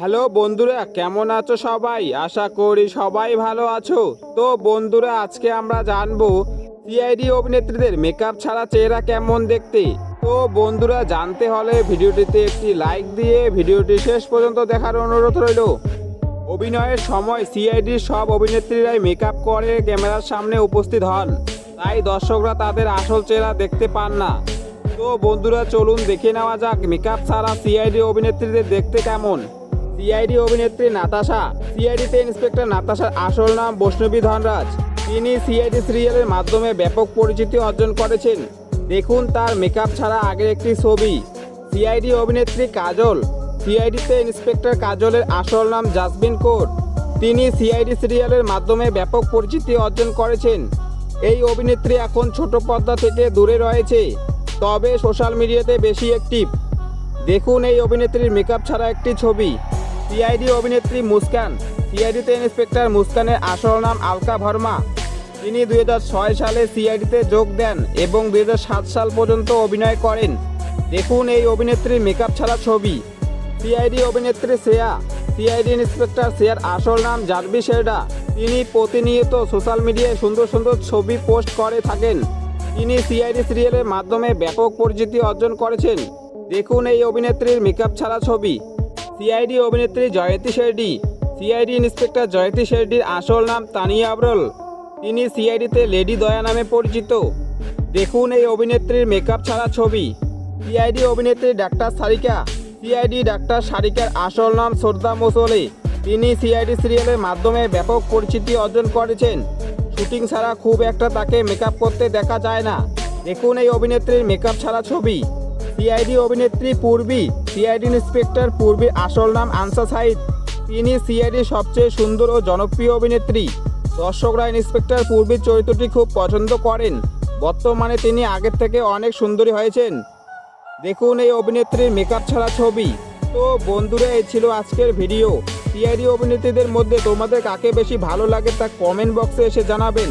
Hello বন্ধুরা, কেমন আছো সবাই? আশা করি সবাই ভালো আছো। তো বন্ধুরা, আজকে আমরা জানব সিআইডি অভিনেত্রীদের মেকআপ ছাড়া চেহারা কেমন দেখতে। তো বন্ধুরা, জানতে হলে ভিডিওটিতে একটি লাইক দিয়ে ভিডিওটি শেষ পর্যন্ত দেখার অনুরোধ রইল। অভিনয়ের সময় সিআইডির সব অভিনেত্রীরাই মেকআপ করে, ক্যামেরার সামনে উপস্থিত হন। তাই দর্শকরা তাদের আসল চেহারা দেখতে পান না। তো বন্ধুরা, চলুন দেখে নেওয়া যাক মেকআপ ছাড়া সিআইডি অভিনেত্রীদের দেখতে কেমন। সিআইডি অভিনেত্রী নাতাশা, সিআইডিতে ইন্সপেক্টর নাতাশার আসল নাম বৈষ্ণবী ধনরাজ। তিনি সিআইডি সিরিয়ালের মাধ্যমে ব্যাপক পরিচিতি অর্জন করেছেন। দেখুন তার মেকআপ ছাড়া আগের একটি ছবি। সিআইডি অভিনেত্রী কাজল, সিআইডিতে ইন্সপেক্টর কাজলের আসল নাম জাসবিন কোর। তিনি সিআইডি সিরিয়ালের মাধ্যমে ব্যাপক পরিচিতি অর্জন করেছেন। এই অভিনেত্রী এখন ছোট পর্দা থেকে দূরে রয়েছে, তবে সোশ্যাল মিডিয়াতে বেশি অ্যাক্টিভ। দেখুন এই অভিনেত্রীর মেকআপ ছাড়া একটি ছবি। সিআইডি অভিনেত্রী মুস্কান। সিআইডিতে ইন্সপেক্টর মুস্কানের আসল নাম আলকা ভার্মা। তিনি দু হাজার ছয় সালে সিআইডিতে যোগ দেন এবং দু হাজার সাত সাল পর্যন্ত অভিনয় করেন। দেখুন এই অভিনেত্রীর মেকআপ ছাড়া ছবি। সিআইডি অভিনেত্রী শ্রেয়া সিআইডি ইন্সপেক্টর শ্রেয়ার আসল নাম জারবি শেরডা। তিনি প্রতিনিয়ত সোশ্যাল মিডিয়ায় সুন্দর সুন্দর ছবি পোস্ট করে থাকেন। তিনি সিআইডি সিরিয়ালের মাধ্যমে ব্যাপক পরিচিতি অর্জন করেছেন। দেখুন এই অভিনেত্রীর মেকআপ ছাড়া ছবি। সিআইডি অভিনেত্রী জয়তী শেরডি সিআইডি ইন্সপেক্টর জয়তী শেরডির আসল নাম তানিয়া আবরল তিনি সিআইডিতে লেডি দয়া নামে পরিচিত। দেখুন এই অভিনেত্রীর মেকআপ ছাড়া ছবি। সিআইডি অভিনেত্রী ডাক্তার সারিকা সিআইডি ডাক্তার সারিকার আসল নাম শ্রদ্ধা মোসলে তিনি সিআইডি সিরিয়ালের মাধ্যমে ব্যাপক পরিচিতি অর্জন করেছেন। শুটিং ছাড়া খুব একটা তাকে মেকআপ করতে দেখা যায় না। দেখুন এই অভিনেত্রীর মেকআপ ছাড়া ছবি। সিআইডি অভিনেত্রী পূর্বী, সিআইডি ইন্সপেক্টর পূর্বীর আসল নাম আনসা সাইদ। তিনি সিআইডির সবচেয়ে সুন্দর ও জনপ্রিয় অভিনেত্রী। দর্শকরা ইন্সপেক্টর পূর্বীর চরিত্রটি খুব পছন্দ করেন। বর্তমানে তিনি আগের থেকে অনেক সুন্দরী হয়েছেন। দেখুন এই অভিনেত্রীর মেকআপ ছাড়া ছবি। তো বন্ধুরা, এই ছিল আজকের ভিডিও সিআইডি অভিনেত্রীদের মধ্যে তোমাদের কাকে বেশি ভালো লাগে তা কমেন্ট বক্সে এসে জানাবেন।